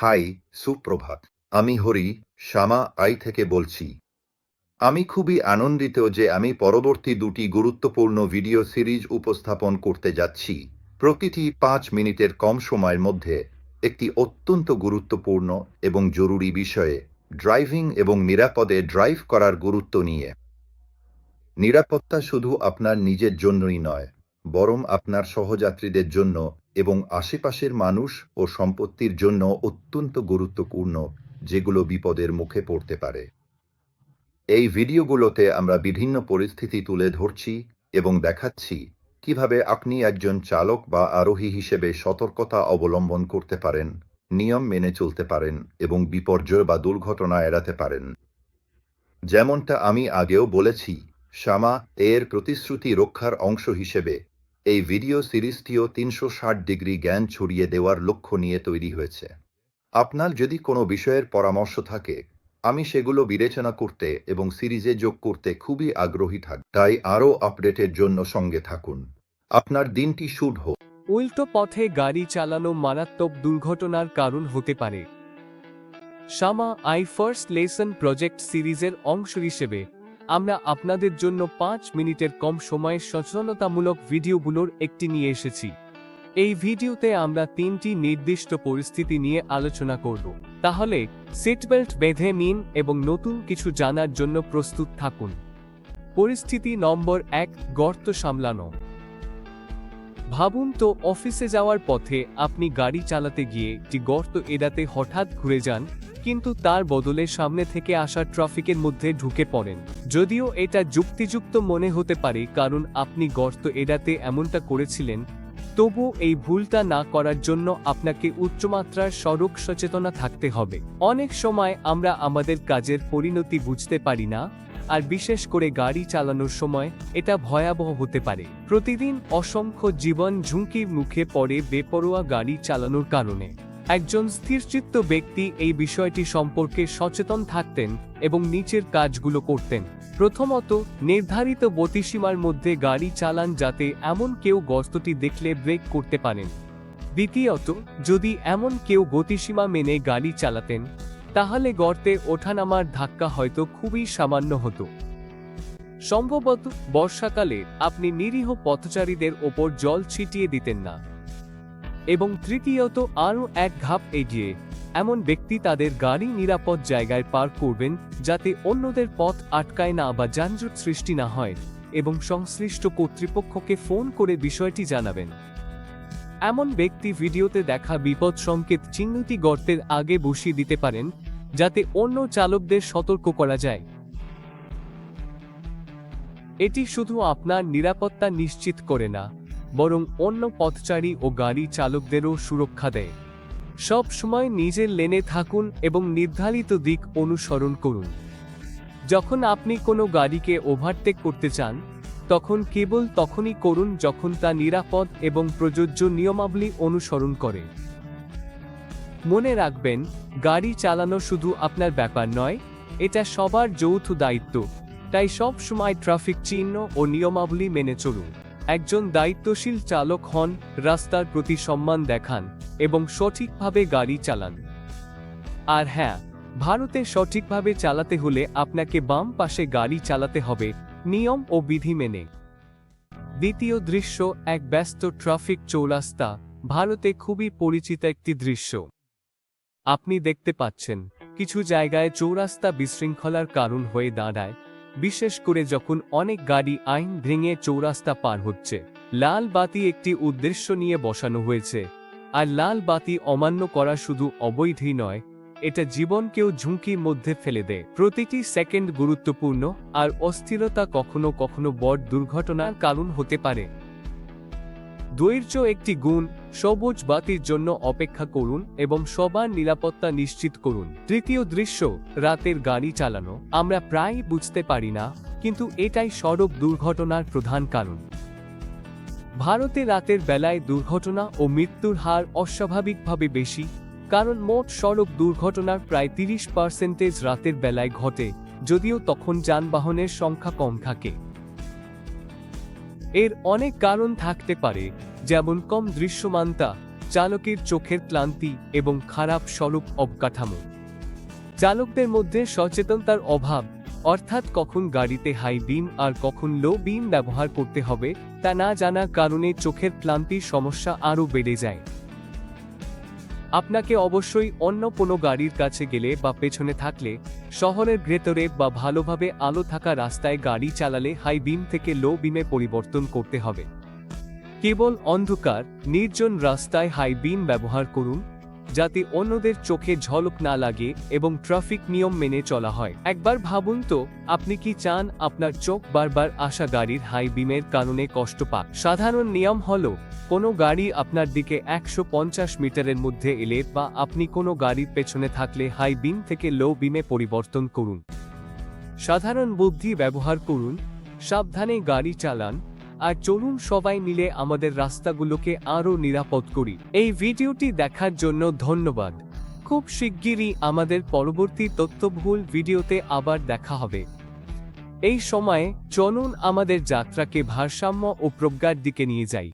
High, সুপ্রভাত। আমি হরি, শ্যামা, I থেকে বলছি। আমি খুবই আনন্দিত যে আমি পরবর্তী দুটি গুরুত্বপূর্ণ ভিডিও সিরিজ উপস্থাপন করতে যাচ্ছি। প্রতিটি পাঁচ মিনিটের কম সময়ের মধ্যে একটি অত্যন্ত গুরুত্বপূর্ণ এবং জরুরি বিষয়ে ড্রাইভিং এবং নিরাপদে ড্রাইভ করার গুরুত্ব নিয়ে। নিরাপত্তা শুধু আপনার নিজের জন্যই নয়, বরং আপনার সহযাত্রীদের জন্য এবং আশেপাশের মানুষ ও সম্পত্তির জন্য অত্যন্ত গুরুত্বপূর্ণ যেগুলো বিপদের মুখে পড়তে পারে। এই ভিডিওগুলোতে আমরা বিভিন্ন পরিস্থিতি তুলে ধরছি এবং দেখাচ্ছি কীভাবে আপনি একজন চালক বা আরোহী হিসেবে সতর্কতা অবলম্বন করতে পারেন, নিয়ম মেনে চলতে পারেন এবং বিপর্যয় বা দুর্ঘটনা এড়াতে পারেন। যেমনটা আমি আগেও বলেছি, শ্যামা এর প্রতিশ্রুতি রক্ষার অংশ হিসেবে এই ভিডিও সিরিজটিও তিনশো ষাট ডিগ্রি জ্ঞান ছড়িয়ে দেওয়ার লক্ষ্য নিয়ে তৈরি হয়েছে। আপনার যদি কোনো বিষয়ের পরামর্শ থাকে, আমি সেগুলো বিবেচনা করতে এবং সিরিজে যোগ করতে খুবই আগ্রহী থাক। তাই আরও আপডেটের জন্য সঙ্গে থাকুন। আপনার দিনটি শুভ হোক। উল্টো পথে গাড়ি চালানো মারাত্মক দুর্ঘটনার কারণ হতে পারে। Shama, I first lesson project সিরিজের অংশ হিসেবে আমরা আপনাদের জন্য পাঁচ মিনিটের কম সময়ে সচেতনতামূলক ভিডিওগুলোর একটি নিয়ে এসেছি। এই ভিডিওতে আমরা তিনটি নির্দিষ্ট পরিস্থিতি নিয়ে আলোচনা করব। তাহলে সিটবেল্ট বেঁধে নিন এবং নতুন কিছু জানার জন্য প্রস্তুত থাকুন। পরিস্থিতি নম্বর এক, গর্ত সামলানো। ভাবুন তো, অফিসে যাওয়ার পথে আপনি গাড়ি চালাতে গিয়ে একটি গর্ত এড়াতে হঠাৎ ঘুরে যান, কিন্তু তার বদলে সামনে থেকে আসা ট্রাফিকের মধ্যে ঢুকে পড়েন। যদিও এটা যুক্তিযুক্ত মনে হতে পারে, কারণ আপনি গর্ত এড়াতে এমনটা করেছিলেন তবু এই ভুলটা না করার জন্য আপনাকে উচ্চমাত্রার সড়ক সচেতনা থাকতে হবে। অনেক সময় আমরা আমাদের কাজের পরিণতি বুঝতে পারি না আর বিশেষ করে গাড়ি চালানোর সময় এটা ভয়াবহ হতে পারে। প্রতিদিন অসংখ্য জীবন ঝুঁকির মুখে পড়ে বেপরোয়া গাড়ি চালানোর কারণে। একজন স্থিরচিত্ত ব্যক্তি এই বিষয়টি সম্পর্কে সচেতন থাকতেন এবং নিচের কাজগুলো করতেন। প্রথমত, নির্ধারিত গতিসীমার মধ্যে গাড়ি চালান যাতে এমন কেউ গস্তটি দেখলে ব্রেক করতে পারেন। দ্বিতীয়ত, যদি এমন কেউ গতিসীমা মেনে গাড়ি চালাতেন তাহলে গর্তে ওঠানামার ধাক্কা হয়তো খুবই সামান্য হতো। সম্ভবত বর্ষাকালে আপনি নিরীহ পথচারীদের ওপর জল ছিটিয়ে দিতেন না। এবং তৃতীয়ত আরও এক ঘাপ এগিয়ে, এমন ব্যক্তি তাদের গাড়ি নিরাপদ জায়গায় পার করবেন যাতে অন্যদের পথ আটকায় না বা যানজট সৃষ্টি না হয় এবং সংশ্লিষ্ট কর্তৃপক্ষকে ফোন করে বিষয়টি জানাবেন। এমন ব্যক্তি ভিডিওতে দেখা বিপদ সংকেত চিহ্নটি গর্তের আগে বসিয়ে দিতে পারেন, যাতে অন্য চালকদের সতর্ক করা যায়। এটি শুধু আপনার নিরাপত্তা নিশ্চিত করে না, বরং অন্য পথচারী ও গাড়ি চালকদেরও সুরক্ষা দেয়। সব সময় নিজের লেনে থাকুন এবং নির্ধারিত দিক অনুসরণ করুন। যখন আপনি কোনো গাড়িকে ওভারটেক করতে চান তখন কেবল তখনই করুন যখন তা নিরাপদ এবং প্রযোজ্য নিয়মাবলী অনুসরণ করে। মনে রাখবেন, গাড়ি চালানো শুধু আপনার ব্যাপার নয়, এটা সবার যৌথ দায়িত্ব, তাই সব সময় ট্রাফিক চিহ্ন ও নিয়মাবলী মেনে চলুন। একজন দায়িত্বশীল চালক হন, রাস্তার প্রতি সম্মান দেখান এবং সঠিকভাবে গাড়ি চালান। আর হ্যাঁ ভারতে সঠিকভাবে চালাতে হলে আপনাকে বাম পাশে গাড়ি চালাতে হবে নিয়ম ও বিধি মেনে। দ্বিতীয় দৃশ্য, এক ব্যস্ত ট্রাফিক চৌরাস্তা, ভারতে খুবই পরিচিত একটি দৃশ্য। আপনি দেখতে পাচ্ছেন, কিছু জায়গায় চৌরাস্তা বিশৃঙ্খলার কারণ হয়ে দাঁড়ায়, বিশেষ করে যখন অনেক গাড়ি আইন ভেঙে চৌরাস্তা পার হচ্ছে। লাল বাতি একটি উদ্দেশ্য নিয়ে বসানো হয়েছে, আর লাল বাতি অমান্য করা শুধু অবৈধই নয় এটা জীবনকেও ঝুঁকির মধ্যে ফেলে দেয়। প্রতিটি সেকেন্ড গুরুত্বপূর্ণ, আর অস্থিরতা কখনো কখনো বড় দুর্ঘটনার কারণ হতে পারে। ধৈর্য একটি গুণ, সবুজ বাতির জন্য অপেক্ষা করুন এবং সবার নিরাপত্তা নিশ্চিত করুন। তৃতীয় দৃশ্য, রাতের গাড়ি চালানো। আমরা প্রায় বুঝতে পারি না, কিন্তু এটাই সড়ক দুর্ঘটনার প্রধান কারণ। ভারতে রাতের বেলায় দুর্ঘটনা ও মৃত্যুর হার অস্বাভাবিকভাবে বেশি কারণ মোট সড়ক দুর্ঘটনার প্রায় তিরিশ পার্সেন্টেজ রাতের বেলায় ঘটে, যদিও তখন যানবাহনের সংখ্যা কম থাকে। এর অনেক কারণ থাকতে পারে, যেমন কম দৃশ্যমানতা, চালকের চোখের ক্লান্তি এবং খারাপ স্বরূপ অবকাঠামো। চালকদের মধ্যে সচেতনতার অভাব, অর্থাৎ কখন গাড়িতে হাই বিম আর কখন লো বিম ব্যবহার করতে হবে, তা না জানার কারণে চোখের ক্লান্তির সমস্যা আরও বেড়ে যায়। আপনাকে অবশ্যই অন্য কোনো গাড়ির কাছে গেলে বা পেছনে থাকলে, শহরের ভেতরে বা ভালোভাবে আলো থাকা রাস্তায় গাড়ি চালালে হাই বিম থেকে লো বিমে পরিবর্তন করতে হবে। কেবল অন্ধকার, নির্জন রাস্তায় হাই বিম ব্যবহার করুন। যাতে অন্যদের চোখে ঝলক না লাগে এবং ট্রাফিক নিয়ম মেনে চলা হয়। একবার ভাবুন তো, আপনি কি চান আপনার চোখ বারবার আসা গাড়ির হাই বিমের কারণে কষ্ট পাক? সাধারণ নিয়ম হল, কোনো গাড়ি আপনার দিকে একশো পঞ্চাশ মিটারের মধ্যে এলে বা আপনি কোনো গাড়ির পেছনে থাকলে হাই বিম থেকে লো বিমে পরিবর্তন করুন। সাধারণ বুদ্ধি ব্যবহার করুন, সাবধানে গাড়ি চালান আর চলুন সবাই মিলে আমাদের রাস্তাগুলোকে আরও নিরাপদ করি। এই ভিডিওটি দেখার জন্য ধন্যবাদ। খুব শিগগিরই আমাদের পরবর্তী তথ্যভুল ভিডিওতে আবার দেখা হবে। এই সময়ে চলুন আমাদের যাত্রাকে ভারসাম্য ও প্রজ্ঞার দিকে নিয়ে যাই।